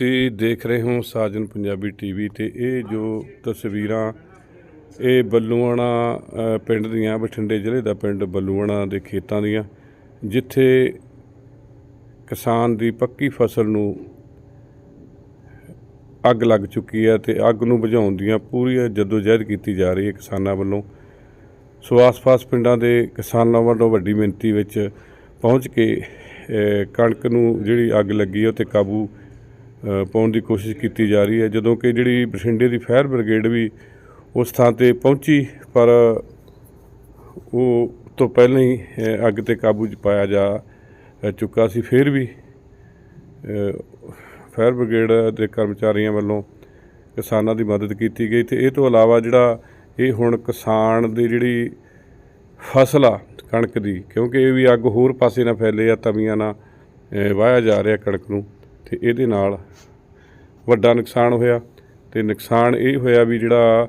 ਤੁਸੀਂ ਦੇਖ ਰਹੇ ਹੋ ਸਾਜਨ ਪੰਜਾਬੀ ਟੀਵੀ ਤੇ ਇਹ ਜੋ ਤਸਵੀਰਾਂ, ਇਹ ਬੱਲੂਆਣਾ ਪਿੰਡ ਦੀਆਂ, ਬਠਿੰਡੇ ਜ਼ਿਲ੍ਹੇ ਦਾ ਪਿੰਡ ਬੱਲੂਆਣਾ ਦੇ ਖੇਤਾਂ ਦੀਆਂ, ਜਿੱਥੇ ਕਿਸਾਨ ਦੀ ਪੱਕੀ ਫਸਲ ਨੂੰ ਅੱਗ ਲੱਗ ਚੁੱਕੀ ਹੈ ਤੇ ਅੱਗ ਨੂੰ ਬੁਝਾਉਣ ਦੀਆਂ ਪੂਰੀ ਜਦੋਜਹਿਦ ਕੀਤੀ ਜਾ ਰਹੀ ਹੈ ਕਿਸਾਨਾਂ ਵੱਲੋਂ। ਸੋ ਆਸ-ਪਾਸ ਪਿੰਡਾਂ ਦੇ ਕਿਸਾਨਾਂ ਵੱਲੋਂ ਵੱਡੀ ਮਿਹਨਤੀ ਵਿੱਚ ਪਹੁੰਚ ਕੇ ਕਣਕ ਨੂੰ ਜਿਹੜੀ ਅੱਗ ਲੱਗੀ ਉਹ 'ਤੇ ਕਾਬੂ ਪਾਉਣ ਦੀ ਕੋਸ਼ਿਸ਼ ਕੀਤੀ ਜਾ ਰਹੀ ਹੈ। ਜਦੋਂ ਕਿ ਜਿਹੜੀ ਬਠਿੰਡੇ ਦੀ ਫਾਇਰ ਬ੍ਰਿਗੇਡ ਵੀ ਉਸ ਥਾਂ ਤੇ ਪਹੁੰਚੀ ਪਰ ਉਹ ਤੋਂ ਪਹਿਲਾਂ ਹੀ ਅੱਗ ਤੇ ਕਾਬੂ ਪਾਇਆ ਜਾ ਚੁੱਕਾ ਸੀ। ਫਿਰ ਵੀ ਫਾਇਰ ਬ੍ਰਿਗੇਡ ਦੇ ਕਰਮਚਾਰੀਆਂ ਵੱਲੋਂ ਕਿਸਾਨਾਂ ਦੀ ਮਦਦ ਕੀਤੀ ਗਈ ਤੇ ਇਹ ਤੋਂ ਇਲਾਵਾ ਜਿਹੜਾ ਇਹ ਹੁਣ ਕਿਸਾਨ ਦੀ ਜਿਹੜੀ ਫਸਲ ਆ ਕਣਕ ਦੀ ਕਿਉਂਕਿ ਇਹ ਵੀ ਅੱਗ ਹੋਰ ਪਾਸੇ ਨਾ ਫੈਲੇ ਆ ਤਵੀਆਂ ਨਾਲ ਅ, ਵਾਹਿਆ ਜਾ ਰਿਹਾ ਕਣਕ ਨੂੰ। ਤੇ ਇਹਦੇ ਨਾਲ ਵੱਡਾ ਨੁਕਸਾਨ ਹੋਇਆ ਤੇ ਨੁਕਸਾਨ ਇਹ ਹੋਇਆ ਵੀ ਜਿਹੜਾ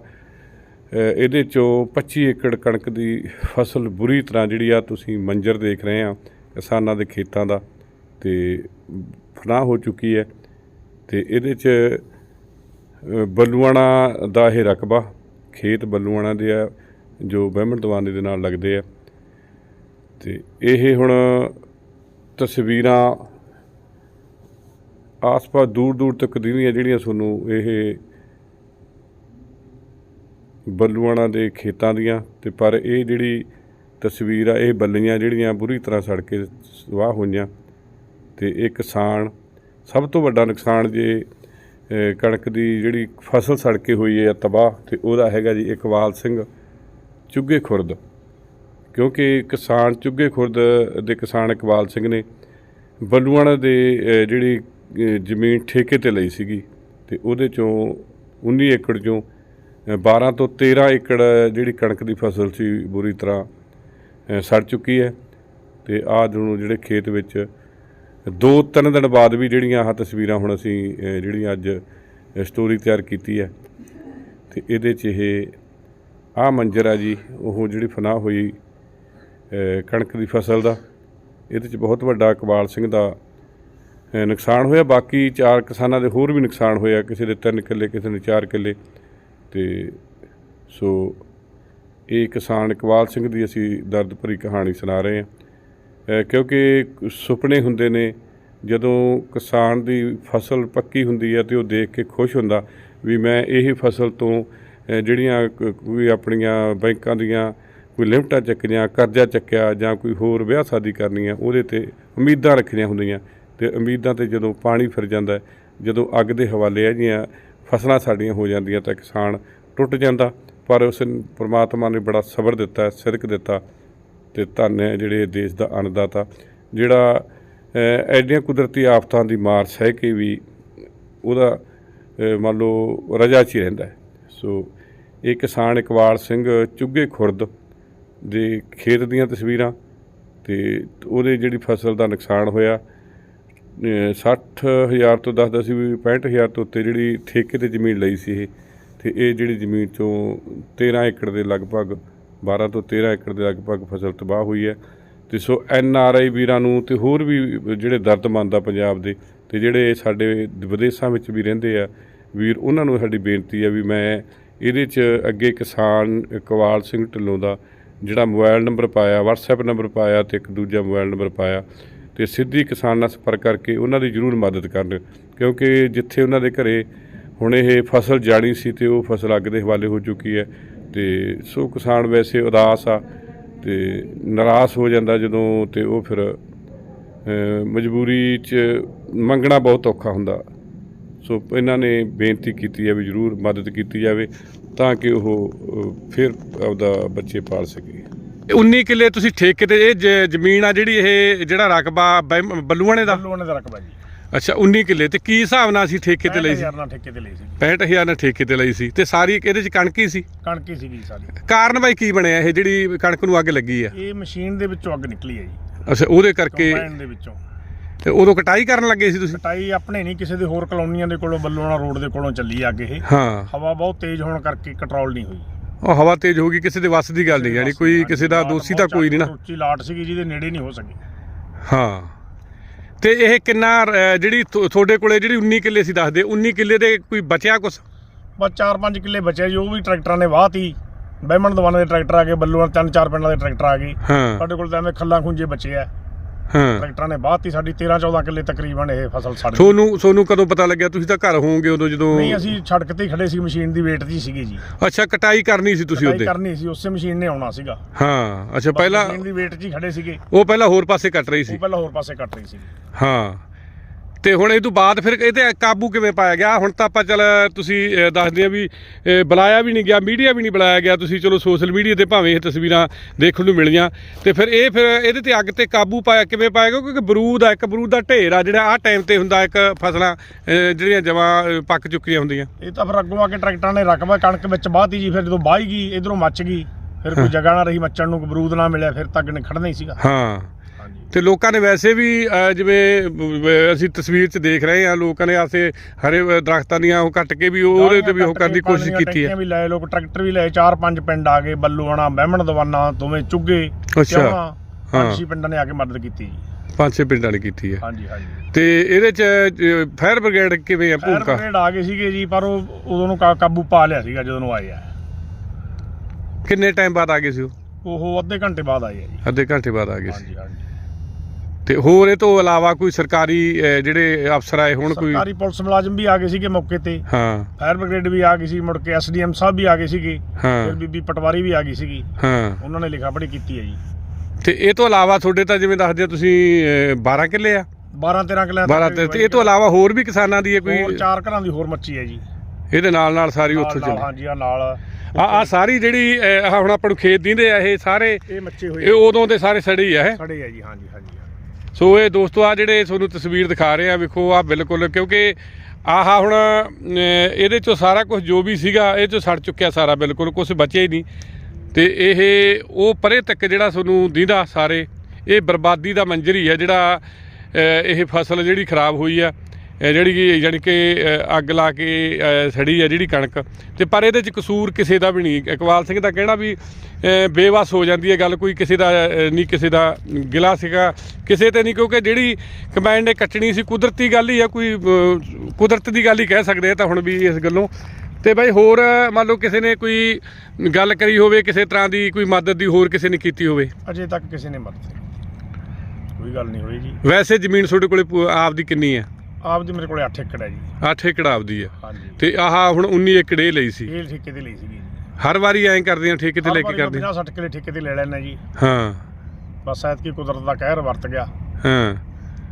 ਇਹਦੇ ਚੋਂ 25 ਏਕੜ ਕਣਕ ਦੀ ਫਸਲ ਬੁਰੀ ਤਰ੍ਹਾਂ ਜਿਹੜੀ ਆ ਤੁਸੀਂ ਮੰਜਰ ਦੇਖ ਰਹੇ ਆ, ਕਿਸਾਨਾਂ ਦੇ ਖੇਤਾਂ ਦਾ, ਤੇ ਫਨਾਹ ਹੋ ਚੁੱਕੀ ਹੈ ਤੇ ਇਹਦੇ ਚ ਬੱਲੂਆਣਾ ਦਾ ਇਹ ਰਕਬਾ, ਖੇਤ ਬੱਲੂਆਣਾ ਦੇ ਆ, ਜੋ ਬਹਿਮਣ ਦਵਾਨੇ ਦੇ ਨਾਲ ਲੱਗਦੇ ਆ। ਤੇ ਇਹ ਹੁਣ ਤਸਵੀਰਾਂ ਆਸ-ਪਾਸ ਦੂਰ-ਦੂਰ ਤੱਕ ਦੀਆਂ ਜਿਹੜੀਆਂ ਤੁਹਾਨੂੰ ਇਹ ਬੱਲੂਆਣਾ ਦੇ ਖੇਤਾਂ ਦੀਆਂ ਤੇ ਪਰ ਇਹ ਜਿਹੜੀ ਤਸਵੀਰ ਆ, ਇਹ ਬੱਲੀਆਂ ਜਿਹੜੀਆਂ ਬੁਰੀ ਤਰ੍ਹਾਂ ਸੜ ਕੇ ਸਵਾਹ ਹੋਈਆਂ ਤੇ ਇਹ ਕਿਸਾਨ, ਸਭ ਤੋਂ ਵੱਡਾ ਨੁਕਸਾਨ ਜੇ ਕਣਕ ਦੀ ਜਿਹੜੀ ਫਸਲ ਸੜ ਕੇ ਹੋਈ ਹੈ ਤਬਾਹ ਤੇ ਉਹਦਾ ਹੈਗਾ ਜੀ ਇਕਬਾਲ ਸਿੰਘ ਚੁੱਗੇ ਖੁਰਦ। ਕਿਉਂਕਿ ਕਿਸਾਨ ਚੁੱਗੇ ਖੁਰਦ ਦੇ ਕਿਸਾਨ ਇਕਬਾਲ ਸਿੰਘ ਨੇ ਬੱਲੂਆਣਾ ਦੇ ਜਿਹੜੀ ਜ਼ਮੀਨ ਠੇਕੇ ਤੇ ਲਈ ਸੀਗੀ ਤੇ ਉਹਦੇ ਚੋਂ 19 ਏਕੜ ਚੋਂ ਅ, 12 ਤੋਂ 13 ਏਕੜ ਜਿਹੜੀ ਕਣਕ ਦੀ ਫਸਲ ਸੀ ਬੁਰੀ ਤਰ੍ਹਾਂ ਸੜ ਚੁੱਕੀ ਹੈ ਤੇ ਆਹ ਨੂੰ ਜਿਹੜੇ ਖੇਤ ਵਿੱਚ ਦੋ ਤਿੰਨ ਦਿਨ ਬਾਅਦ ਵੀ ਜਿਹੜੀਆਂ ਆਹ ਤਸਵੀਰਾਂ ਹੁਣ ਅਸੀਂ ਅ, ਜਿਹੜੀਆਂ ਅੱਜ ਸਟੋਰੀ ਤਿਆਰ ਕੀਤੀ ਹੈ ਤੇ ਇਹਦੇ 'ਚ ਇਹ ਆਹ ਮੰਜ਼ਰ ਆ ਜੀ ਉਹ ਜਿਹੜੀ ਫਨਾਹ ਹੋਈ ਕਣਕ ਦੀ ਫਸਲ ਦਾ ਇਹਦੇ 'ਚ ਬਹੁਤ ਵੱਡਾ ਇਕਬਾਲ ਸਿੰਘ ਦਾ ਨੁਕਸਾਨ ਹੋਇਆ। ਬਾਕੀ ਚਾਰ ਕਿਸਾਨਾਂ ਦੇ ਹੋਰ ਵੀ ਨੁਕਸਾਨ ਹੋਇਆ। ਕਿਸੇ ਦੇ 3 ਕਿੱਲੇ, ਕਿਸੇ ਦੇ 4 ਕਿੱਲੇ। ਤੇ ਸੋ ਇਹ ਕਿਸਾਨ ਇਕਬਾਲ ਸਿੰਘ ਦੀ ਅਸੀਂ ਦਰਦ ਭਰੀ ਕਹਾਣੀ ਸੁਣਾ ਰਹੇ ਹਾਂ। ਕਿਉਂਕਿ ਸੁਪਨੇ ਹੁੰਦੇ ਨੇ, ਜਦੋਂ ਕਿਸਾਨ ਦੀ ਫਸਲ ਪੱਕੀ ਹੁੰਦੀ ਹੈ ਤੇ ਉਹ ਦੇਖ ਕੇ ਖੁਸ਼ ਹੁੰਦਾ ਵੀ ਮੈਂ ਇਹ ਫਸਲ ਤੋਂ ਜਿਹੜੀਆਂ ਕੋਈ ਆਪਣੀਆਂ ਬੈਂਕਾਂ ਦੀਆਂ ਕੋਈ ਲਿਮਟਾਂ ਚੱਕੀਆਂ ਕਰਜ਼ਾ ਚੱਕਿਆ ਜਾਂ ਕੋਈ ਹੋਰ ਵਿਆਹ ਸ਼ਾਦੀ ਕਰਨੀ ਆ, ਉਹਦੇ ਤੇ ਉਮੀਦਾਂ ਰੱਖੀਆਂ ਹੁੰਦੀਆਂ। ਤੇ ਉਮੀਦਾਂ ਤੇ ਜਦੋਂ ਪਾਣੀ ਫਿਰ ਜਾਂਦਾ ਜਦੋਂ ਅੱਗ ਦੇ ਹਵਾਲੇ ਆ ਜੀਆਂ ਫਸਲਾਂ ਸਾਡੀਆਂ ਹੋ ਜਾਂਦੀਆਂ ਤਾਂ ਕਿਸਾਨ ਟੁੱਟ ਜਾਂਦਾ। ਪਰ ਉਸ ਪ੍ਰਮਾਤਮਾ ਨੇ ਬੜਾ ਸਬਰ ਦਿੱਤਾ, ਸਿਰਕ ਦਿੱਤਾ ਤੇ ਧੰਨ ਹੈ ਜਿਹੜੇ ਦੇਸ਼ ਦਾ ਅੰਨਦਾਤਾ, ਜਿਹੜਾ ਐਡੀਆਂ ਕੁਦਰਤੀ ਆਫਤਾਂ ਦੀ ਮਾਰ ਸਹਿ ਕੇ ਵੀ ਉਹਦਾ ਮੰਨ ਲਓ ਰਜਾ 'ਚ ਹੀ ਰਹਿੰਦਾ ਸੋ ਇਹ ਕਿਸਾਨ ਇਕਬਾਲ ਸਿੰਘ ਚੁੱਗੇ ਖੁਰਦ ਦੇ ਖੇਤ ਦੀਆਂ ਤਸਵੀਰਾਂ ਤੇ ਉਹਦੇ ਜਿਹੜੀ ਫਸਲ ਦਾ ਨੁਕਸਾਨ ਹੋਇਆ 60000 ਤੋਂ ਦੱਸਦਾ ਸੀ ਵੀ 65000 ਤੋਂ ਉੱਤੇ ਜਿਹੜੀ ਠੇਕੇ ਤੇ ਜ਼ਮੀਨ ਲਈ ਸੀ ਇਹ, ਤੇ ਇਹ ਜਿਹੜੀ ਜ਼ਮੀਨ ਚੋਂ 13 ਏਕੜ ਦੇ ਲਗਭਗ 12 ਤੋਂ 13 ਏਕੜ ਦੇ ਲਗਭਗ ਫਸਲ ਤਬਾਹ ਹੋਈ ਹੈ। ਤੇ ਸੋ ਐਨ ਆਰ ਆਈ ਵੀਰਾਂ ਨੂੰ ਤੇ ਹੋਰ ਵੀ ਜਿਹੜੇ ਦਰਦਮੰਦ ਆ ਪੰਜਾਬ ਦੇ ਤੇ ਜਿਹੜੇ ਸਾਡੇ ਵਿਦੇਸ਼ਾਂ ਵਿੱਚ ਵੀ ਰਹਿੰਦੇ ਆ, ਵੀਰ, ਉਹਨਾਂ ਨੂੰ ਸਾਡੀ ਬੇਨਤੀ ਆ ਵੀ ਮੈਂ ਇਹਦੇ 'ਚ ਅੱਗੇ ਕਿਸਾਨ ਇਕਬਾਲ ਸਿੰਘ ਢਿੱਲੋਂ ਦਾ ਜਿਹੜਾ ਮੋਬਾਈਲ ਨੰਬਰ ਪਾਇਆ, WhatsApp ਨੰਬਰ ਪਾਇਆ ਤੇ ਇੱਕ ਦੂਜਾ ਮੋਬਾਈਲ ਨੰਬਰ ਪਾਇਆ ਤੇ ਸਿੱਧੀ ਕਿਸਾਨ ਨਾਲ ਸੰਪਰਕ ਕਰਕੇ ਉਹਨਾਂ ਦੀ ਜ਼ਰੂਰ ਮਦਦ ਕਰਨ, ਕਿਉਂਕਿ ਜਿੱਥੇ ਉਹਨਾਂ ਦੇ ਘਰੇ ਹੁਣ ਇਹ ਫਸਲ ਜਾਣੀ ਸੀ ਤੇ ਉਹ ਫਸਲ ਅੱਗ ਦੇ ਹਵਾਲੇ ਹੋ ਚੁੱਕੀ ਹੈ ਤੇ ਸੋ ਕਿਸਾਨ ਵੈਸੇ ਉਦਾਸ ਆ ਤੇ ਨਿਰਾਸ਼ ਹੋ ਜਾਂਦਾ ਜਦੋਂ ਤੇ ਉਹ ਫਿਰ ਮਜਬੂਰੀ 'ਚ ਮੰਗਣਾ ਬਹੁਤ ਔਖਾ ਹੁੰਦਾ। ਸੋ ਇਹਨਾਂ ਨੇ ਬੇਨਤੀ ਕੀਤੀ ਹੈ ਵੀ ਜ਼ਰੂਰ ਮਦਦ ਕੀਤੀ ਜਾਵੇ ਤਾਂ ਕਿ ਉਹ ਫਿਰ ਆਪਦਾ ਬੱਚੇ ਪਾਲ ਸਕੇ। 19 ਕਿੱਲੇ ਤੁਸੀਂ ਠੇਕੇ ਤੇ ਇਹ ਜ- ਜ਼ਮੀਨ ਆ ਜਿਹੜੀ ਇਹ ਜਿਹੜਾ ਰਕਬਾ ਬੱਲੂਆਣੇ ਦਾ? ਲੋਨੇ ਦਾ ਰਕਬਾ ਜੀ। ਅੱਛਾ 19 ਕਿੱਲੇ ਤੇ ਕੀ ਹਿਸਾਬ ਨਾਲ ਅਸੀਂ ਠੇਕੇ ਤੇ ਲਈ ਸੀ? 65000 ਨਾਲ ਠੇਕੇ ਤੇ ਲਈ ਸੀ 65000 ਨਾਲ ਠੇਕੇ ਤੇ ਲਈ ਸੀ ਤੇ ਸਾਰੀ ਇਹਦੇ ਚ ਕਣਕ ਹੀ ਸੀ? ਕਣਕ ਹੀ ਸੀਗੀ ਸਾਰੀ। ਕਾਰਨ ਬਾਈ ਕੀ ਬਣਿਆ ਇਹ ਜਿਹੜੀ ਕਣਕ ਨੂੰ ਅੱਗ ਲੱਗੀ ਆ? ਇਹ ਮਸ਼ੀਨ ਦੇ ਵਿੱਚੋਂ ਅੱਗ ਨਿਕਲੀ ਹੈ ਜੀ। ਅੱਛਾ ਉਹਦੇ ਕਰਕੇ ਕੰਬਾਈਨ ਦੇ ਵਿੱਚੋਂ। ਤੇ ਉਦੋਂ ਕਟਾਈ ਕਰਨ ਲੱਗੇ ਸੀ ਤੁਸੀਂ? ਕਟਾਈ ਆਪਣੇ ਨਹੀਂ ਕਿਸੇ ਦੇ ਹੋਰ ਕਲੋਨੀਆਂ ਦੇ ਕੋਲੋਂ ਬੱਲੋਣਾ ਰੋਡ ਦੇ ਕੋਲੋਂ ਚੱਲੀ ਅੱਗ ਇਹ। ਹਾਂ। ਹਵਾ ਬਹੁਤ ਤੇਜ਼ ਹੋਣ ਕਰਕੇ ਕੰਟਰੋਲ ਨਹੀਂ ਹੋਈ। ਉਹ ਹਵਾ ਤੇਜ਼ ਹੋ ਗਈ ਕਿਸੇ ਦੇ ਵੱਸ ਦੀ ਗੱਲ ਨਹੀਂ ਯਾਨੀ ਕੋਈ ਕਿਸੇ ਦਾ ਦੋਸ਼ੀ ਤਾਂ ਕੋਈ ਨਹੀਂ ਨਾ। ਉੱਚੀ ਲਾਟ ਸੀਗੀ ਜਿਹਦੇ ਨੇੜੇ ਨਹੀਂ ਹੋ ਸਕੀ। ਹਾਂ। ਤੇ ਇਹ ਕਿੰਨਾ ਅ, ਜਿਹੜੀ ਤੁ- ਤੁਹਾਡੇ ਕੋਲੇ ਜਿਹੜੀ 19 ਕਿੱਲੇ ਸੀ ਦੱਸਦੇ 19 ਕਿੱਲੇ ਦੇ ਕੋਈ ਬਚਿਆ ਕੁਛ? ਬਸ 4-5 ਕਿੱਲੇ ਬਚੇ ਜੀ ਉਹ ਵੀ ਟਰੈਕਟਰਾਂ ਨੇ ਵਾਹਤੀ ਬਹਿਮਣ ਦਵਾਨੇ ਦੇ ਟਰੈਕਟਰ ਆ ਗਏ ਬੱਲੂਆਂ ਤਿੰਨ ਚਾਰ ਪਿੰਡਾਂ ਦੇ ਟਰੈਕਟਰ ਆ ਗਏ। ਹਾਂ। ਸਾਡੇ ਕੋਲ ਤਾਂ ਐਵੇਂ ਖੱਲਾਂ ਖੁੰਝੇ ਬਚੇ ਆ। ਹਾਂ। ਟਰੈਕਟਰਾਂ ਨੇ ਵਾਹਤੀ ਸਾਡੀ 13-14 ਕਿੱਲੇ ਤਕਰੀਬਨ ਇਹ ਫਸਲ ਸੜ ਗਈ। ਤੁਹਾਨੂੰ ਤੁਹਾਨੂੰ ਕਦੋਂ ਪਤਾ ਲੱਗਿਆ? ਤੁਸੀਂ ਤਾਂ ਘਰ ਹੋਵੋਗੇ ਉਦੋਂ ਜਦੋਂ ਨਹੀਂ ਅਸੀਂ ਸੜਕ ਤੇ ਹੀ ਖੜੇ ਸੀ ਮਸ਼ੀਨ ਦੀ ਵੇਟ ਹੀ ਸੀਗੇ ਜੀ। ਅੱਛਾ ਕਟਾਈ ਕਰਨੀ ਸੀ ਤੁਸੀਂ ਕਟਾਈ ਉਹਦੇ? ਕਰਨੀ ਸੀ ਉਸੇ ਮਸ਼ੀਨ ਨੇ ਆਉਣਾ ਸੀਗਾ। ਹਾਂ ਅੱਛਾ ਪਹਿਲਾਂ ਮਸ਼ੀਨ ਦੀ ਵੇਟ 'ਚ ਹੀ ਖੜੇ ਸੀਗੇ। ਉਹ ਪਹਿਲਾਂ ਹੋਰ ਪਾਸੇ ਕੱਟ ਰਹੀ ਸੀ। ਉਹ ਪਹਿਲਾਂ ਹੋਰ ਪਾਸੇ ਕੱਟ ਰਹੀ ਸੀ। ਹਾਂ। ਤੇ ਹੁਣ ਇਹ ਤੋਂ ਬਾਅਦ ਫਿਰ ਇਹਤੇ ਕਾਬੂ ਕਿਵੇਂ ਪਾਇਆ ਗਿਆ? ਹੁਣ ਤਾਂ ਆਪਾਂ ਚੱਲ ਤੁਸੀਂ ਦੱਸਦੇ ਆ ਵੀ ਬੁਲਾਇਆ ਵੀ ਨਹੀਂ ਗਿਆ ਮੀਡੀਆ ਵੀ ਨਹੀਂ ਬੁਲਾਇਆ ਗਿਆ। ਤੁਸੀਂ ਚਲੋ ਸੋਸ਼ਲ ਮੀਡੀਆ ਤੇ ਭਾਵੇਂ ਇਹ ਤਸਵੀਰਾਂ ਦੇਖਣ ਨੂੰ ਮਿਲੀਆਂ। ਤੇ ਫਿਰ ਇਹ ਫਿਰ ਇਹਦੇ ਤੇ ਅੱਗ ਤੇ ਕਾਬੂ ਪਾਇਆ ਕਿਵੇਂ ਪਾਇਆ? ਕਿਉਂਕਿ ਬਰੂਦ ਆ ਇੱਕ ਬਰੂਦ ਦਾ ਢੇਰ ਆ ਜਿਹੜਾ ਆਹ ਟਾਈਮ ਤੇ ਹੁੰਦਾ ਇੱਕ ਫਸਲਾਂ ਜਿਹੜੀਆਂ ਜਮਾਂ ਪੱਕ ਚੁੱਕੀਆਂ ਹੁੰਦੀਆਂ। ਇਹ ਤਾਂ ਫਿਰ ਅੱਗੋਂ ਆ ਕੇ ਟਰੈਕਟਰਾਂ ਨੇ ਰਕਬਾ ਕਣਕ ਵਿੱਚ ਬਾਹਤੀ ਜੀ ਫਿਰ ਜਦੋਂ ਵਾਹੀ ਗਈ ਇਧਰੋਂ ਮੱਚ ਗਈ। ਫਿਰ ਕੋਈ ਜਗ੍ਹਾ ਨਾ ਰਹੀ ਮੱਚਣ ਨੂੰ ਬਰੂਦ ਨਾ ਮਿਲਿਆ ਫਿਰ ਤਾਂ ਅੱਗ ਨੇ ਖੜਨਾ ਹੀ ਸੀਗਾ। ਹਾਂ। ਤੇ ਲੋਕਾਂ ਨੇ ਵੈਸੇ ਵੀ ਜਿਵੇਂ ਅਸੀਂ ਤਸਵੀਰ 'ਚ ਦੇਖ ਰਹੇ ਹਾਂ ਲੋਕਾਂ ਨੇ ਆਸੇ ਹਰੇ ਦਰਖਤਾਂ ਦੀਆਂ ਉਹ ਕੱਟ ਕੇ ਵੀ ਉਹਦੇ ਤੇ ਵੀ ਉਹ ਕਰਨ ਦੀ ਕੋਸ਼ਿਸ਼ ਕੀਤੀ ਹੈ। ਵੀ ਲਏ ਲੋਕ ਟਰੈਕਟਰ ਵੀ ਲਏ ਚਾਰ ਪੰਜ ਪਿੰਡ ਆ ਗਏ ਬੱਲੂਆਣਾ ਬਹਿਮਣ ਦਵਾਨਾ ਦੋਵੇਂ ਚੁੱਗੇ ਅੱਛਾ। ਹਾਂ। ਪੰਜ ਪਿੰਡਾਂ ਨੇ ਆ ਕੇ ਮਦਦ ਕੀਤੀ ਜੀ। ਪੰਜ ਛੇ ਪਿੰਡਾਂ ਨੇ ਕੀਤੀ ਹੈ। ਹਾਂਜੀ ਹਾਂਜੀ। ਤੇ ਇਹਦੇ 'ਚ ਫਾਇਰ ਬ੍ਰਿਗੇਡ ਕਿਵੇਂ ਆ ਫਾਇਰ ਭੂਮਿਕਾ ਬ੍ਰਿਗੇਡ ਆ ਗਏ ਸੀਗੇ ਜੀ ਪਰ ਉਹ ਉਦੋਂ ਨੂੰ ਕਾਬੂ ਪਾ ਲਿਆ ਸੀਗਾ ਜਦੋਂ ਨੂੰ ਆਏ ਆ। ਕਿੰਨੇ ਟਾਈਮ ਬਾਅਦ ਆ ਗਏ ਸੀ ਉਹ? ਉਹ ਅੱਧੇ ਘੰਟੇ ਬਾਅਦ ਆਏ ਆ ਜੀ। ਅੱਧੇ ਘੰਟੇ ਬਾਅਦ ਆ ਗਏ ਸੀ। ਹਾਂਜੀ ਹਾਂਜੀ। ਤੇ ਹੋਰ ਇਹ ਤੋਂ ਇਲਾਵਾ ਕੋਈ ਸਰਕਾਰੀ ਜਿਹੜੇ ਅਫਸਰ ਆਏ ਹੁਣ ਕੋਈ? ਸਰਕਾਰੀ ਪੁਲਿਸ ਮੁਲਾਜ਼ਮ ਵੀ ਆ ਗਏ ਸੀਗੇ ਮੌਕੇ ਤੇ। ਹਾਂ। ਫਾਇਰ ਬ੍ਰਿਗੇਡ ਵੀ ਆ ਗਈ ਸੀ ਮੁੜ ਕੇ ਐਸਡੀਐਮ ਸਾਹਿਬ ਵੀ ਆ ਗਏ ਸੀਗੇ। ਫਿਰ ਹਾਂ ਬੀਬੀ ਪਟਵਾਰੀ ਵੀ ਆ ਗਈ ਸੀਗੀ। ਹਾਂ। ਉਹਨਾਂ ਨੇ ਲਿਖਾ ਪੜ੍ਹੀ ਕੀਤੀ ਹੈ ਜੀ। ਤੇ ਇਹ ਤੋਂ ਇਲਾਵਾ ਤੁਹਾਡੇ ਤਾਂ ਜਿਵੇਂ ਦੱਸਦੇ ਤੁਸੀਂ ਅ, 12 ਕਿੱਲੇ ਆ? 12 13 ਕਿੱਲਿਆਂ 12 ਤੇ ਤੇ ਇਹ ਤੋਂ ਇਲਾਵਾ ਹੋਰ ਵੀ ਕਿਸਾਨਾਂ ਦੀ ਹੈ ਹੋਰ ਕੋਈ ਚਾਰ ਘਰਾਂ ਦੀ ਹੋਰ ਮੱਚੀ ਹੈ ਜੀ। ਇਹਦੇ ਨਾਲ ਨਾਲ ਸਾਰੀ ਉੱਥੋਂ ਨਾਲ, ਚੱਲੀ ਹਾਂਜੀ ਆ ਨਾਲ ਆ। ਆ ਸਾਰੀ ਜਿਹੜੀ ਆਹ ਹੁਣ ਆਪਾਂ ਨੂੰ ਖੇਤ ਦਿੰਦੇ ਆ ਇਹ ਸਾਰੇ ਇਹ ਮੱਚੇ ਹੋਏ ਇਹ ਉਦੋਂ ਦੇ ਸਾਰੇ ਸੜੇ ਹੀ ਆ ਇਹ? ਖੜੇ ਆ ਜੀ ਹਾਂਜੀ ਹਾਂਜੀ। ਸੋ ਇਹ ਦੋਸਤੋ ਆ ਜਿਹੜੇ ਤੁਹਾਨੂੰ ਤਸਵੀਰ ਦਿਖਾ ਰਹੇ ਆ ਵੇਖੋ ਆ ਬਿਲਕੁਲ, ਕਿਉਂਕਿ ਆਹ ਹੁਣ ਇਹਦੇ ਚੋਂ ਸਾਰਾ ਕੁਝ ਜੋ ਵੀ ਸੀਗਾ, ਇਹ ਚੋਂ ਸੜ ਚੁੱਕਿਆ ਸਾਰਾ ਬਿਲਕੁਲ ਕੁਝ ਬਚਿਆ ਹੀ ਨਹੀਂ। ਤੇ ਇਹ ਉਹ ਪਰੇ ਤੱਕ ਜਿਹੜਾ ਤੁਹਾਨੂੰ ਦੀਂਦਾ ਸਾਰੇ, ਇਹ ਬਰਬਾਦੀ ਦਾ ਮੰਜ਼ਰ ਹੀ ਹੈ ਜਿਹੜਾ ਇਹ ਫਸਲ ਜਿਹੜੀ ਖਰਾਬ ਹੋਈ ਆ। ਜਿਹੜੀ ਕਿ ਯਾਨੀ ਕਿ ਅੱਗ ਲਾ ਕੇ ਸੜੀ ਆ ਜਿਹੜੀ ਕਣਕ। ਤੇ ਪਰ ਇਹਦੇ ਚ ਕਸੂਰ ਕਿਸੇ ਦਾ ਵੀ ਨਹੀਂ। ਇਕਬਾਲ ਸਿੰਘ ਦਾ ਕਹਿਣਾ ਵੀ ਬੇਵੱਸ ਹੋ ਜਾਂਦੀ ਹੈ ਗੱਲ ਕੋਈ ਕਿਸੇ ਦਾ ਨਹੀਂ ਕਿਸੇ ਦਾ ਗਿਲਾ ਸੀਗਾ। ਕਿਸੇ ਤੇ ਨਹੀਂ ਕਿਉਂਕਿ ਜਿਹੜੀ ਕਮੈਂਡ ਨੇ ਕੱਟਣੀ ਸੀ ਕੁਦਰਤੀ ਗੱਲ ਹੀ ਆ ਕੋਈ ਕੁਦਰਤ ਦੀ ਗੱਲ ਹੀ ਕਹਿ ਸਕਦੇ ਆ ਤਾਂ ਹੁਣ ਵੀ ਇਸ ਗੱਲੋਂ। ਤੇ ਬਾਈ ਹੋਰ ਮੰਨ ਲਓ ਕਿਸੇ ਨੇ ਕੋਈ ਗੱਲ ਕਰੀ ਹੋਵੇ ਕਿਸੇ ਤਰ੍ਹਾਂ ਦੀ ਕੋਈ ਮਦਦ ਦੀ ਹੋਰ ਕਿਸੇ ਨੇ ਕੀਤੀ ਹੋਵੇ। ਅਜੇ ਤੱਕ ਕਿਸੇ ਨੇ ਮਦਦ ਕੋਈ ਗੱਲ ਨਹੀਂ ਹੋਈ ਜੀ ਵੈਸੇ ਜ਼ਮੀਨ ਤੁਹਾਡੇ ਕੋਲੇ ਆਪਦੀ ਕਿੰਨੀ ਹੈ? ਆਪ ਦੀ ਮੇਰੇ ਕੋਲੇ 8 ਏਕੜ ਹੈ ਜੀ। 8 ਏਕੜ ਆਪਦੀ ਹੈ। ਹਾਂਜੀ। ਤੇ ਆਹ ਹੁਣ 19 ਏਕੜ ਇਹ ਲਈ ਸੀ। ਇਹ ਠੇਕੇ ਤੇ ਲਈ ਸੀਗੀ ਜੀ। ਹਰ ਵਾਰੀ ਐਂ ਕਰਦੇ ਆ ਠੇਕੇ ਤੇ ਲੈ ਕੇ ਕਰਦੇ ਆ। 60 ਕਿਲੇ ਠੇਕੇ ਤੇ ਲੈ ਲੈਣਾ ਜੀ। ਹਾਂ। ਬਸ ਐਤ ਕੀ ਕੁਦਰਤ ਦਾ ਕਹਿਰ ਵਰਤ ਗਿਆ। ਹਾਂ।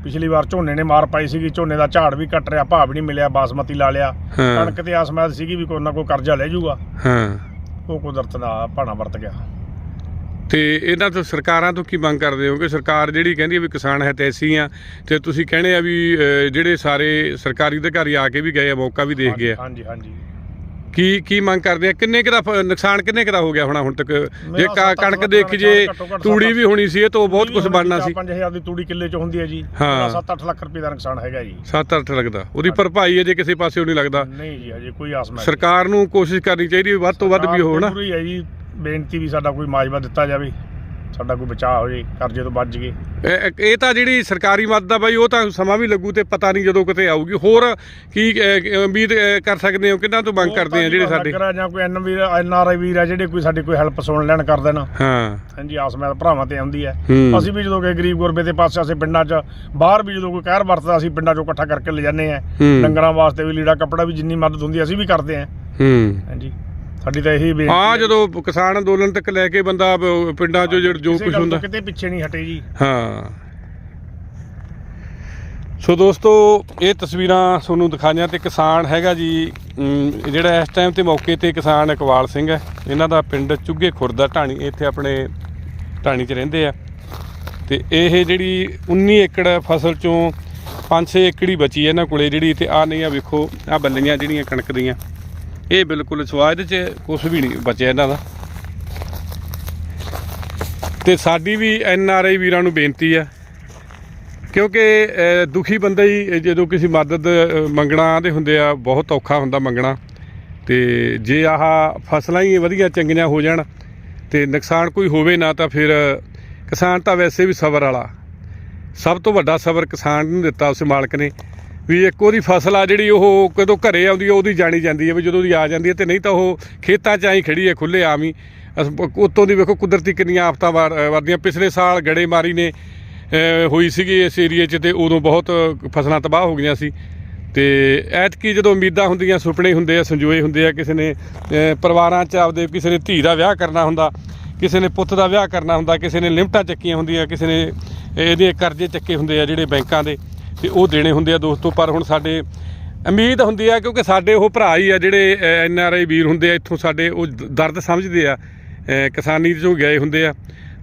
ਪਿਛਲੀ ਵਾਰ ਝੋਨੇ ਨੇ ਮਾਰ ਪਾਈ ਸੀਗੀ ਝੋਨੇ ਦਾ ਝਾੜ ਵੀ ਘਟ ਰਿਹਾ ਭਾਅ ਵੀ ਨਹੀਂ ਮਿਲਿਆ ਬਾਸਮਤੀ ਲਾ ਲਿਆ। ਹਾਂ। ਕਣਕ ਤੇ ਆਸਮਾਦ ਸੀਗੀ ਵੀ ਕੋਈ ਨਾ ਕੋਈ ਕਰਜ਼ਾ ਲੈ ਜਾਊਗਾ। ਹਾਂ। ਉਹ ਕੁਦਰਤ ਦਾ ਭਾਣਾ ਵਰਤ ਗਿਆ। ਤੇ ਇਹਨਾਂ ਤੋਂ ਸਰਕਾਰਾਂ ਤੋਂ ਕੀ ਮੰਗ ਕਰਦੇ ਹੋ ਕਿ ਸਰਕਾਰ ਜਿਹੜੀ ਕਹਿੰਦੀ ਹੈ ਵੀ ਕਿਸਾਨ ਹੈ ਤੇ ਐਸੀ ਆ ਤੇ ਤੁਸੀਂ ਕਹਿੰਦੇ ਆ ਵੀ ਅਹ, ਜਿਹੜੇ ਸਾਰੇ ਸਰਕਾਰੀ ਅਧਿਕਾਰੀ ਆ ਕੇ ਵੀ ਗਏ ਆ ਮੌਕਾ ਵੀ ਦੇਖ ਗਏ ਆ। ਹਾਂਜੀ ਹਾਂਜੀ। ਕੀ ਕੀ ਮੰਗ ਕਰਦੇ ਆ? ਕਿੰਨੇ ਕੁ ਦਾ ਫ- ਨੁਕਸਾਨ ਕਿੰਨੇ ਕੁ ਦਾ ਹੋ ਗਿਆ ਹੋਣਾ ਹੁਣ ਤੱਕ? ਜੇ ਕ- ਸੱਤ ਕਣਕ ਲੱਖ ਦੇਖੀ ਜੇ ਘੱਟੋ ਘੱਟ ਤੂੜੀ ਵੀ ਹੋਣੀ ਸੀ ਇਹ ਤੋਂ ਬਹੁਤ ਕੁਝ ਬਣਨਾ ਸੀ। 5000 ਦੀ ਤੂੜੀ ਕਿੱਲੇ ਚ ਹੁੰਦੀ ਹੈ ਜੀ। ਹਾਂ। 7-8 ਲੱਖ ਰੁਪਏ ਦਾ ਨੁਕਸਾਨ ਹੈਗਾ ਜੀ। 7-8 ਲੱਗਦਾ ਉਹਦੀ ਭਰਪਾਈ ਅਜੇ ਕਿਸੇ ਪਾਸਿਓਂ ਨਹੀਂ ਲੱਗਦਾ। ਨਹੀਂ ਜੀ ਹਜੇ ਕੋਈ ਆਸ ਮੈਂ ਸਰਕਾਰ ਨੂੰ ਕੋਸ਼ਿਸ਼ ਕਰਨੀ ਚਾਹੀਦੀ ਵੱਧ ਤੋਂ ਵੱਧ ਵੀ ਹੋ ਨਾ ਪੂਰੀ ਹੈ ਜੀ ਬੇਨਤੀ ਵੀ ਸਾਡਾ ਕੋਈ ਮਾਜਵਾ ਦਿੱਤਾ ਜਾਵੇ ਸਾਡਾ ਕੋਈ ਬਚਾਅ ਹੋ ਜੇ ਕਰਜ਼ੇ ਤੋਂ ਬਚ ਗਏ ਇਹ ਇਹ ਤਾਂ ਜਿਹੜੀ ਸਰਕਾਰੀ ਮਦਦ ਆ ਬਾਈ ਉਹ ਤਾਂ ਸਮਾਂ ਵੀ ਲੱਗੂ ਤੇ ਪਤਾ ਨਹੀਂ ਜਦੋਂ ਕਿਤੇ ਆਊਗੀ। ਹੋਰ ਕੀ ਅਹ, ਉਮੀਦ ਅਹ, ਕਰ ਸਕਦੇ ਹੋ? ਕਿੰਨਾਂ ਤੋਂ ਮੰਗ ਕਰਦੇ ਆ ਜਿਹੜੇ ਸਾਡੇ? ਜਾਂ ਕੋਈ ਐਨ ਵੀਰ ਐਨ ਆਰ ਆਈ ਵੀਰ ਆ ਜਿਹੜੇ ਕੋਈ ਸਾਡੀ ਕੋਈ ਹੈਲਪ ਸੁਣ ਲੈਣ ਕਰ ਦੇਣ। ਹਾਂ। ਹਾਂਜੀ ਆਸ ਮੈਂ ਭਰਾਵਾਂ ਤੇ ਆਉਂਦੀ ਹੈ ਹੂੰ। ਅਸੀਂ ਵੀ ਜਦੋਂ ਕਿ ਗਰੀਬ ਗੁਰਬੇ ਦੇ ਪਾਸੇ ਅਸੀਂ ਪਿੰਡਾਂ 'ਚ ਬਾਹਰ ਵੀ ਜਦੋਂ ਕੋਈ ਕਹਿਰ ਵਰਤਦਾ ਅਸੀਂ ਪਿੰਡਾਂ 'ਚੋਂ ਇਕੱਠਾ ਕਰਕੇ ਲੈ ਜਾਂਦੇ ਆ। ਹੂੰ। ਡੰਗਰਾਂ ਵਾਸਤੇ ਵੀ ਲੀੜਾ ਕੱਪੜਾ ਵੀ ਜਿੰਨੀ ਮਦਦ ਹੁੰਦੀ ਹੈ ਅਸੀਂ ਵੀ ਕਰਦੇ ਆ। ਹੂੰ। ਹਾਂਜੀ। ਸਾਡੀ ਤਾਂ ਇਹੀ ਬੇਨਤੀ ਹਾਂ ਹੈ। ਜਦੋਂ ਕਿਸਾਨ ਅੰਦੋਲਨ ਤੱਕ ਲੈ ਕੇ ਬੰਦਾ ਬ- ਪਿੰਡਾਂ 'ਚੋਂ ਜਿਹੜਾ ਜੋ ਕਿਸੇ ਕੁਝ ਗੱਲ ਤੋਂ ਹੁੰਦਾ। ਕਿਤੇ ਪਿੱਛੇ ਨਹੀਂ ਹਟੇ ਜੀ। ਹਾਂ। ਸੋ ਦੋਸਤੋ ਇਹ ਤਸਵੀਰਾਂ ਤੁਹਾਨੂੰ ਦਿਖਾਈਆਂ ਤੇ ਕਿਸਾਨ ਹੈਗਾ ਜੀ ਅਮ, ਜਿਹੜਾ ਇਸ ਟਾਈਮ ਤੇ ਮੌਕੇ ਤੇ ਕਿਸਾਨ ਇਕਬਾਲ ਸਿੰਘ ਹੈ। ਇਹਨਾਂ ਦਾ ਪਿੰਡ ਚੁੱਗੇ ਖੁਰਦਾ ਢਾਣੀ ਇੱਥੇ ਆਪਣੇ ਢਾਣੀ 'ਚ ਰਹਿੰਦੇ ਆ। ਤੇ ਇਹ ਜਿਹੜੀ 19 ਏਕੜ ਫਸਲ ਚੋਂ 5-6 ਏਕੜ ਹੀ ਬਚੀ ਹੈ ਇਹਨਾਂ ਕੋਲੇ ਜਿਹੜੀ ਤੇ ਆ ਨਹੀਂ ਆ ਵੇਖੋ ਆ ਬੱਲੀਆਂ ਜਿਹੜੀਆਂ ਕਣਕ ਦੀਆਂ। ਇਹ ਬਿਲਕੁਲ ਸਵਾਦ ਚ ਕੁਝ ਵੀ ਨਹੀਂ ਬਚਿਆ ਇਹਨਾਂ ਦਾ। ਤੇ ਸਾਡੀ ਵੀ ਐਨ ਆਰ ਆਈ ਵੀਰਾਂ ਨੂੰ ਬੇਨਤੀ ਹੈ ਕਿਉਂਕਿ ਦੁਖੀ ਬੰਦਾ ਹੀ ਜਦੋਂ ਕਿਸੇ ਮਦਦ ਮੰਗਣਾ ਦੇ ਹੁੰਦੇ ਆ, ਬਹੁਤ ਔਖਾ ਹੁੰਦਾ ਮੰਗਣਾ। ਤੇ ਜੇ ਆਹ ਫਸਲਾਂ ਹੀ ਵਧੀਆ ਚੰਗੀਆਂ ਹੋ ਜਾਣ, ਤੇ ਨੁਕਸਾਨ ਕੋਈ ਹੋਵੇ ਨਾ, ਤਾਂ ਫਿਰ ਕਿਸਾਨ ਤਾਂ ਵੈਸੇ ਵੀ ਸਬਰ ਵਾਲਾ। ਸਭ ਤੋਂ ਵੱਡਾ ਸਬਰ ਕਿਸਾਨ ਨੂੰ ਦਿੱਤਾ ਉਸ ਮਾਲਕ ਨੇ। ਵੀ ਇੱਕ ਉਹਦੀ ਫਸਲ ਆ ਜਿਹੜੀ ਉਹ ਕਦੋਂ ਘਰੇ ਆਉਂਦੀ ਹੈ ਉਹਦੀ ਜਾਣੀ ਜਾਂਦੀ ਹੈ ਵੀ ਜਦੋਂ ਉਹਦੀ ਆ ਜਾਂਦੀ ਹੈ ਤੇ ਨਹੀਂ ਤਾਂ ਉਹ ਖੇਤਾਂ 'ਚ ਆਈ ਖੜੀ ਹੈ ਖੁੱਲੇ ਆਮ ਹੀ। ਅਸ- ਉੱਤੋਂ ਦੀ ਵੇਖੋ ਕੁਦਰਤੀ ਕਿੰਨੀਆਂ ਆਫਤਾਂ ਵਾਰ- ਵਰਦੀਆਂ। ਪਿਛਲੇ ਸਾਲ ਗੜੇਮਾਰੀ ਨੇ ਹੋਈ ਸੀਗੀ ਇਸ ਏਰੀਏ 'ਚ ਤੇ ਉਦੋਂ ਬਹੁਤ ਫਸਲਾਂ ਤਬਾਹ ਹੋ ਗਈਆਂ ਸੀ। ਤੇ ਐਤਕੀ ਜਦੋਂ ਉਮੀਦਾਂ ਹੁੰਦੀਆਂ, ਸੁਪਨੇ ਹੁੰਦੇ ਆ, ਸੰਜੋਏ ਹੁੰਦੇ ਆ, ਕਿਸੇ ਨੇ ਪਰਿਵਾਰਾਂ 'ਚ ਆਪਦੇ ਕਿਸੇ ਨੇ ਧੀ ਦਾ ਵਿਆਹ ਕਰਨਾ ਹੁੰਦਾ, ਕਿਸੇ ਨੇ ਪੁੱਤ ਦਾ ਵਿਆਹ ਕਰਨਾ ਹੁੰਦਾ, ਕਿਸੇ ਨੇ ਲਿਮਟਾਂ ਚੱਕੀਆਂ ਹੁੰਦੀਆਂ, ਕਿਸੇ ਨੇ ਇਹਦੇ ਕਰਜ਼ੇ ਚੱਕੇ ਹੁੰਦੇ ਆ ਜਿਹੜੇ ਬੈਂਕਾਂ ਦੇ। ਤੇ ਉਹ ਦੇਣੇ ਹੁੰਦੇ ਆ ਦੋਸਤੋ, ਪਰ ਹੁਣ ਸਾਡੇ ਉਮੀਦ ਹੁੰਦੀ ਆ ਕਿਉਂਕਿ ਸਾਡੇ ਉਹ ਭਰਾ ਹੀ ਆ ਜਿਹੜੇ ਐਨ ਆਰ ਆਈ ਵੀਰ ਹੁੰਦੇ ਆ, ਇੱਥੋਂ ਸਾਡੇ ਉਹ ਦਰਦ ਸਮਝਦੇ ਆ ਕਿਸਾਨੀ ਚੋਂ ਗਏ ਹੁੰਦੇ ਆ।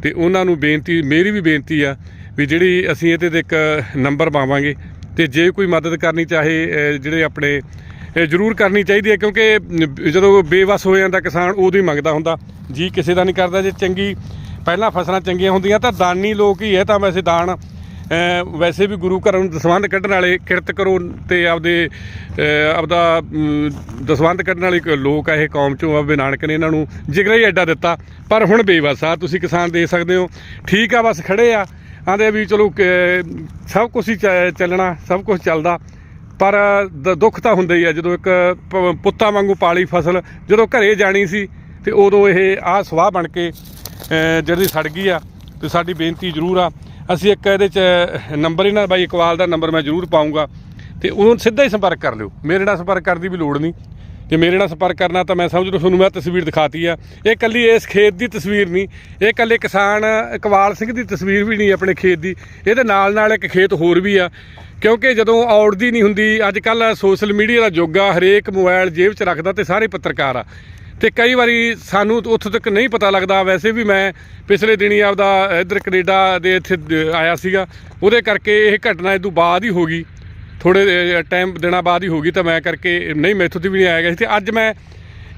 ਤੇ ਉਹਨਾਂ ਨੂੰ ਬੇਨਤੀ, ਮੇਰੀ ਵੀ ਬੇਨਤੀ ਆ ਵੀ ਜਿਹੜੀ ਅਸੀਂ ਇਹਦੇ ਤੇ ਇੱਕ ਨੰਬਰ ਪਾਵਾਂਗੇ ਤੇ ਜੇ ਕੋਈ ਮਦਦ ਕਰਨੀ ਚਾਹੇ ਜਿਹੜੇ ਆਪਣੇ ਜ਼ਰੂਰ ਕਰਨੀ ਚਾਹੀਦੀ ਹੈ ਕਿਉਂਕਿ ਜਦੋਂ ਬੇਵਸ ਹੋ ਜਾਂਦਾ ਕਿਸਾਨ, ਉਦੋਂ ਹੀ ਮੰਗਦਾ ਹੁੰਦਾ। ਜੀ ਕਿਸੇ ਦਾ ਨਹੀਂ ਕਰਦਾ, ਜੇ ਚੰਗੀ, ਪਹਿਲਾਂ ਫਸਲਾਂ ਚੰਗੀਆਂ ਹੁੰਦੀਆਂ ਤਾਂ ਦਾਨੀ ਲੋਕ ਹੀ ਹੈ ਤਾਂ ਵੈਸੇ ਦਾਨ ਵੈਸੇ ਵੀ ਗੁਰੂ ਘਰਾਂ ਨੂੰ ਦਸਵੰਧ ਕੱਢਣ ਵਾਲੇ ਕਿਰਤ ਕਰੋ ਤੇ ਆਪਦੇ ਆਪਦਾ ਅਮ, ਦਸਵੰਧ ਕੱਢਣ ਵਾਲੇ ਲੋਕ ਆ ਇਹ ਕੌਮ ਚੋਂ ਬਾਬੇ ਨਾਨਕ ਨੇ ਇਹਨਾਂ ਨੂੰ ਜਿਗਰਾ ਹੀ ਐਡਾ ਦਿੱਤਾ। ਪਰ ਹੁਣ ਬੇਵਸ ਆ ਤੁਸੀਂ ਕਿਸਾਨ ਦੇ ਸਕਦੇ ਹੋ। ਠੀਕ ਆ ਬਸ ਖੜੇ ਆ। ਆਂਦੇ ਵੀ ਚਲੋ ਸਭ ਕੁਝ ਹੀ ਚੱਲਣਾ ਸਭ ਕੁਝ ਚੱਲਦਾ। ਪਰ ਦ- ਦੁੱਖ ਤਾਂ ਹੁੰਦਾ ਹੀ ਆ ਜਦੋਂ ਇੱਕ ਪ- ਪੁੱਤਾਂ ਵਾਂਗੂ ਪਾਲੀ ਫਸਲ ਜਦੋਂ ਘਰੇ ਜਾਣੀ ਸੀ ਤੇ ਉਦੋਂ ਇਹ ਆਹ ਸਵਾਹ ਬਣ ਕੇ ਜਿਹੜੀ ਸੜ ਗਈ ਆ ਤੇ ਸਾਡੀ ਬੇਨਤੀ ਜ਼ਰੂਰ ਆ ਅਸੀਂ ਇੱਕ ਇਹਦੇ ਚ ਨੰਬਰ ਇਹਨਾਂ ਬਾਈ ਇਕਵਾਲ ਦਾ ਨੰਬਰ ਮੈਂ ਜ਼ਰੂਰ ਪਾਉਂਗਾ। ਤੇ ਉਹਨੂੰ ਸਿੱਧਾ ਹੀ ਸੰਪਰਕ ਕਰ ਲਿਓ। ਮੇਰੇ ਨਾਲ ਸੰਪਰਕ ਕਰਨ ਦੀ ਵੀ ਲੋੜ ਨਹੀਂ। ਜੇ ਮੇਰੇ ਨਾਲ ਸੰਪਰਕ ਕਰਨਾ ਤਾਂ ਮੈਂ ਸਮਝ ਲਓ ਤੁਹਾਨੂੰ ਮੈਂ ਤਸਵੀਰ ਦਿਖਾਤੀ ਆ। ਇਹ ਕੱਲੀ ਇਸ ਖੇਤ ਦੀ ਤਸਵੀਰ ਨਹੀਂ। ਇਹ ਕੱਲੇ ਕਿਸਾਨ ਇਕਬਾਲ ਸਿੰਘ ਦੀ ਤਸਵੀਰ ਵੀ ਨਹੀਂ ਆਪਣੇ ਖੇਤ ਦੀ। ਇਹਦੇ ਨਾਲ ਨਾਲ ਇੱਕ ਖੇਤ ਹੋਰ ਵੀ ਆ। ਕਿਉਂਕਿ ਜਦੋਂ ਔੜਦੀ ਨਹੀਂ ਹੁੰਦੀ, ਅੱਜ ਕੱਲ ਸੋਸ਼ਲ ਮੀਡੀਆ ਦਾ ਯੁੱਗ ਆ, ਹਰੇਕ ਮੋਬਾਈਲ ਜੇਬ 'ਚ ਰੱਖਦਾ ਤੇ ਸਾਰੇ ਪੱਤਰਕਾਰ ਆ। ਤੇ ਕਈ ਵਾਰੀ ਸਾਨੂੰ ਉੱਥੋਂ ਤੱਕ ਨਹੀਂ ਪਤਾ ਲੱਗਦਾ। ਵੈਸੇ ਵੀ ਮੈਂ ਪਿਛਲੇ ਦਿਨੀ ਆਪਦਾ ਇੱਧਰ ਕੈਨੇਡਾ ਦੇ ਇੱਥੇ ਆਇਆ ਸੀਗਾ। ਉਹਦੇ ਕਰਕੇ ਇਹ ਘਟਨਾ ਇਹ ਤੋਂ ਬਾਅਦ ਹੀ ਹੋ ਗਈ। ਥੋੜੇ ਟਾਈਮ ਦਿਨਾਂ ਬਾਅਦ ਹੀ ਹੋ ਗਈ ਤਾਂ ਮੈਂ ਕਰਕੇ ਨਹੀਂ, ਮੈਥੋਂ ਦੀ ਵੀ ਨਹੀਂ ਆਇਆ ਗਿਆ ਸੀ। ਤੇ ਅੱਜ ਮੈਂ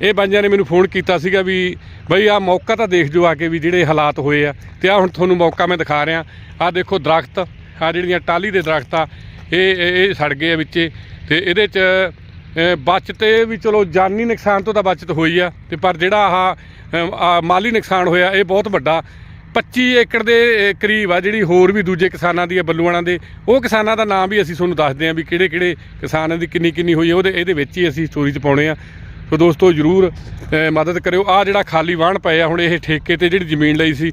ਇਹ ਬਾਂਝਾਂ ਨੇ ਮੈਨੂੰ ਫੋਨ ਕੀਤਾ ਸੀਗਾ ਵੀ ਬਈ ਆ ਮੌਕਾ ਤਾਂ ਦੇਖ ਜੋ ਆ ਕੇ ਵੀ ਜਿਹੜੇ ਹਾਲਾਤ ਹੋਏ ਆ। ਤੇ ਆ ਹੁਣ ਤੁਹਾਨੂੰ ਮੌਕਾ ਮੈਂ ਦਿਖਾ ਰਿਹਾ। ਆ ਦੇਖੋ ਦਰਖਤ ਆ ਜਿਹੜੀਆਂ ਟਾਲੀ ਦੇ ਦਰਖਤ ਆ ਇਹ ਇਹ ਸੜ ਗਏ ਆ ਵਿੱਚੇ। ਤੇ ਇਹਦੇ ਚ ਬਚਤ ਇਹ ਵੀ ਚਲੋ ਜਾਨੀ ਨੁਕਸਾਨ ਤੋਂ ਤਾਂ ਬਚਤ ਹੋਈ ਆ ਤੇ ਪਰ ਜਿਹੜਾ ਆਹ ਮਾਲੀ ਨੁਕਸਾਨ ਹੋਇਆ ਇਹ ਬਹੁਤ ਵੱਡਾ। 25 ਏਕੜ ਦੇ ਕਰੀਬ ਆ ਜਿਹੜੀ ਹੋਰ ਵੀ ਦੂਜੇ ਕਿਸਾਨਾਂ ਦੀ ਆ, ਬੱਲੂਆਣਾ ਦੇ, ਉਹ ਕਿਸਾਨਾਂ ਦਾ ਨਾਮ ਵੀ ਅਸੀਂ ਤੁਹਾਨੂੰ ਦੱਸਦੇ ਹਾਂ ਵੀ ਕਿਹੜੇ ਕਿਹੜੇ ਕਿਸਾਨਾਂ ਦੀ ਕਿੰਨੀ ਕਿੰਨੀ ਹੋਈ ਉਹਦੇ, ਇਹਦੇ ਵਿੱਚ ਹੀ ਅਸੀਂ ਸਟੋਰੀ 'ਚ ਪਾਉਣੇ ਆ। ਸੋ ਦੋਸਤੋ ਜਰੂਰ ਮਦਦ ਕਰਿਓ। ਆ ਜਿਹੜਾ ਖਾਲੀ ਵਾਹਣ ਪਏ ਆ, ਹੁਣ ਇਹ ਠੇਕੇ ਤੇ ਜਿਹੜੀ ਜ਼ਮੀਨ ਲਈ ਸੀ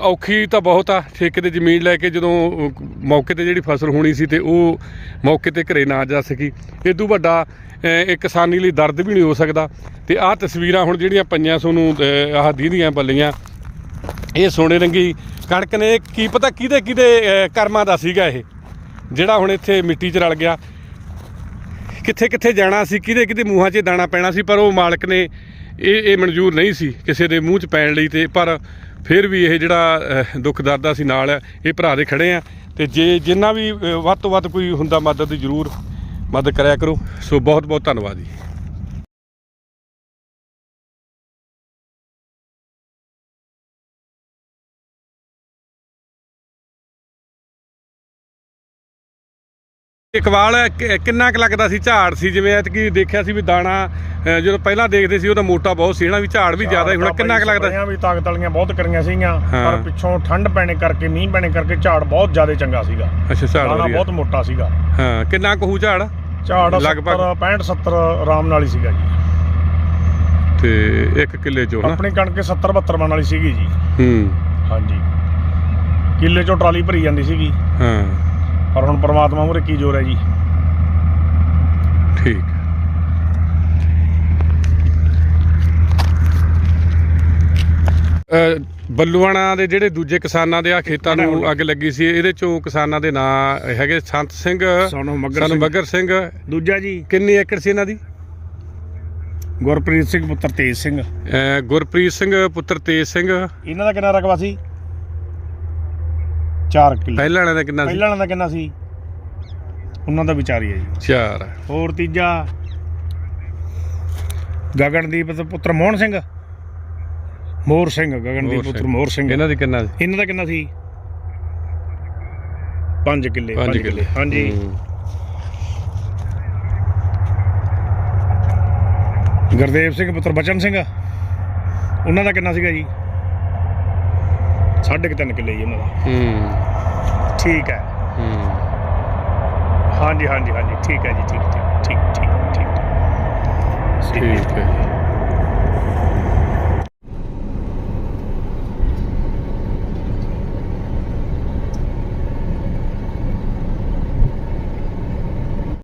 ਔਖੀ ਤਾਂ ਬਹੁਤ ਆ, ਠੇਕੇ ਤੇ ਜ਼ਮੀਨ ਲੈ ਕੇ ਜਦੋਂ ਮੌਕੇ ਤੇ ਜਿਹੜੀ ਫਸਲ ਹੋਣੀ ਸੀ ਤੇ ਉਹ ਮੌਕੇ ਤੇ ਘਰੇ ਨਾ ਜਾ ਸਕੀ। ਇਹ ਤੋਂ ਵੱਡਾ ਇਹ ਕਿਸਾਨੀ ਲਈ ਦਰਦ ਵੀ ਨਹੀਂ ਹੋ ਸਕਦਾ। ਤੇ ਆਹ ਤਸਵੀਰਾਂ ਹੁਣ ਜਿਹੜੀਆਂ ਪਈਆਂ ਸੋਨੂੰ ਆਹ ਦੀਦੀਆਂ ਬੱਲੀਆਂ ਇਹ ਸੋਨੇ ਰੰਗੀ ਕਣਕ ਨੇ ਕੀ ਪਤਾ ਕਿਹਦੇ ਕਿਹਦੇ ਕਰਮਾਂ ਦਾ ਸੀਗਾ ਇਹ, ਜਿਹੜਾ ਹੁਣ ਇੱਥੇ ਮਿੱਟੀ 'ਚ ਰਲ ਗਿਆ। ਕਿੱਥੇ ਕਿੱਥੇ ਜਾਣਾ ਸੀ, ਕਿਹਦੇ ਕਿਹਦੇ ਮੂੰਹਾਂ 'ਚ ਦਾਣਾ ਪੈਣਾ ਸੀ, ਪਰ ਉਹ ਮਾਲਕ ਨੇ ਇਹ ਇਹ ਮਨਜ਼ੂਰ ਨਹੀਂ ਸੀ ਕਿਸੇ ਦੇ ਮੂੰਹ 'ਚ ਪੈਣ ਲਈ ਤੇ, ਪਰ ਫਿਰ ਵੀ ਇਹ ਜਿਹੜਾ ਦੁੱਖ ਦਰਦ ਅਸੀਂ ਨਾਲ ਹੈ, ਇਹ ਭਰਾ ਦੇ ਖੜੇ ਆ। ਤੇ ਜੇ ਜਿੰਨਾ ਵੀ ਵੱਧ ਤੋਂ ਵੱਧ ਕੋਈ ਹੁੰਦਾ ਮਦਦ ਦੀ ਜ਼ਰੂਰ ਮਦਦ ਕਰਿਆ ਕਰੋ। ਸੋ ਬਹੁਤ ਬਹੁਤ ਧੰਨਵਾਦ ਜੀ। ਇਕਵਾਲ ਕਿੰਨਾ ਕੁ ਲੱਗਦਾ ਸੀ ਝਾੜ ਸੀ? ਜਿਵੇਂ ਐਤਕੀ ਦੇਖਿਆ ਸੀ ਵੀ ਦਾਣਾ ਜਦੋਂ ਪਹਿਲਾਂ ਦੇਖਦੇ ਸੀ ਉਹਦਾ ਮੋਟਾ ਬਹੁਤ ਸੀ ਹਨਾ? ਵੀ ਝਾੜ ਵੀ ਜ਼ਿਆਦਾ ਹੀ ਹੁਣ ਕਿੰਨਾ ਕੁ ਲੱਗਦਾ ਵੀ ਤਾਕਤ ਵਾਲੀਆਂ ਬਹੁਤ ਕਰੀਆਂ ਸੀਗੀਆਂ ਹਾਂ। ਪਰ ਪਿੱਛੋਂ ਠੰਡ ਪੈਣੇ ਕਰਕੇ ਮੀਂਹ ਪੈਣੇ ਕਰਕੇ ਝਾੜ ਬਹੁਤ ਜ਼ਿਆਦਾ ਚੰਗਾ ਸੀਗਾ। ਅੱਛਾ ਝਾੜ ਬਹੁਤ ਮੋਟਾ ਸੀਗਾ। ਹਾਂ ਕਿੰਨਾ ਕੁ ਹੋਊ ਝਾੜ? ਝਾੜ ਲਗਭਗ? 70 65 70 ਆਰਾਮ ਨਾਲ ਹੀ ਸੀਗਾ ਜੀ। ਤੇ 1 ਕਿੱਲੇ ਚੋਂ ਆਪਣੀ ਕਣਕ 70 72 ਮਣ ਵਾਲੀ ਸੀਗੀ ਜੀ। ਹੂੰ। ਹਾਂਜੀ। ਕਿੱਲੇ ਚੋਂ ਟਰਾਲੀ ਭਰੀ ਜਾਂਦੀ ਸੀਗੀ। ਹਾਂ। ਪਰ ਹੁਣ ਪ੍ਰਮਾਤਮਾ ਮੂਹਰੇ ਕੀ ਜ਼ੋਰ ਹੈ ਜੀ? ਠੀਕ। ਅ, ਬੱਲੂਆਣਾ ਦੇ ਜਿਹੜੇ ਦੂਜੇ ਕਿਸਾਨਾਂ ਦੇ ਆ ਖੇਤਾਂ ਨੂੰ ਅੱਗ ਲੱਗੀ ਸੀ ਇਹਦੇ ਚੋਂ ਕਿਸਾਨਾਂ ਦੇ ਨਾਂ ਹੈਗੇ ਸੰਤ ਸਿੰਘ ਸਾਨੂੰ ਸਾਨੂੰ ਮਗਰ ਸਿੰਘ। ਦੂਜਾ ਜੀ। ਕਿੰਨੀ ਏਕੜ ਸੀ ਇਹਨਾਂ ਦੀ? ਗੁਰਪ੍ਰੀਤ ਸਿੰਘ ਪੁੱਤਰ ਤੇਜ ਸਿੰਘ। ਅ, ਗੁਰਪ੍ਰੀਤ ਸਿੰਘ ਪੁੱਤਰ ਤੇਜ ਸਿੰਘ। ਇਹਨਾਂ ਦਾ ਕਿੰਨਾ ਰਕਬਾ ਸੀ? 4 ਕਿੱਲੇ। ਪਹਿਲਾਂ ਵਾਲਿਆਂ ਦਾ ਕਿੰਨਾ ਸੀ? ਪਹਿਲਾਂ ਵਾਲਾ ਦਾ ਕਿੰਨਾ ਸੀ? ਉਹਨਾਂ ਦਾ ਵਿਚਾਰੀ ਹੈ ਜੀ। ਚਾਰ। ਹੋਰ ਤੀਜਾ ਗਗਨਦੀਪ ਤੇ ਪੁੱਤਰ ਮੋਹਨ ਸਿੰਘ। ਮੋਹਰ ਸਿੰਘ ਗਗਨਦੀਪ ਮੋਹਰ ਪੁੱਤਰ ਸਿੰਘ। ਮੋਹਰ ਸਿੰਘ। ਇਹਨਾਂ ਦੀ ਕਿੰਨਾ ਸੀ? ਇਹਨਾਂ ਦਾ ਕਿੰਨਾ ਸੀ? 5 ਕਿੱਲੇ ਪੰਜ 5 ਕਿੱਲੇ ਹਾਂਜੀ। ਹੂੰ। ਗੁਰਦੇਵ ਸਿੰਘ ਪੁੱਤਰ ਬਚਨ ਸਿੰਘ। ਉਹਨਾਂ ਦਾ ਕਿੰਨਾ ਸੀਗਾ ਜੀ? ਸਾਢੇ ਕੁ ਤਿੰਨ ਕਿੱਲੇ ਜੀ ਉਹਨਾਂ ਦਾ। ਹੂੰ। ਠੀਕ ਹੈ। ਹੂੰ। ਹਾਂਜੀ ਹਾਂਜੀ ਹਾਂਜੀ। ਠੀਕ ਹੈ ਜੀ ਠੀਕ ਠੀਕ ਠੀਕ ਠੀਕ ਠੀਕ। ਠੀਕ ਹੈ।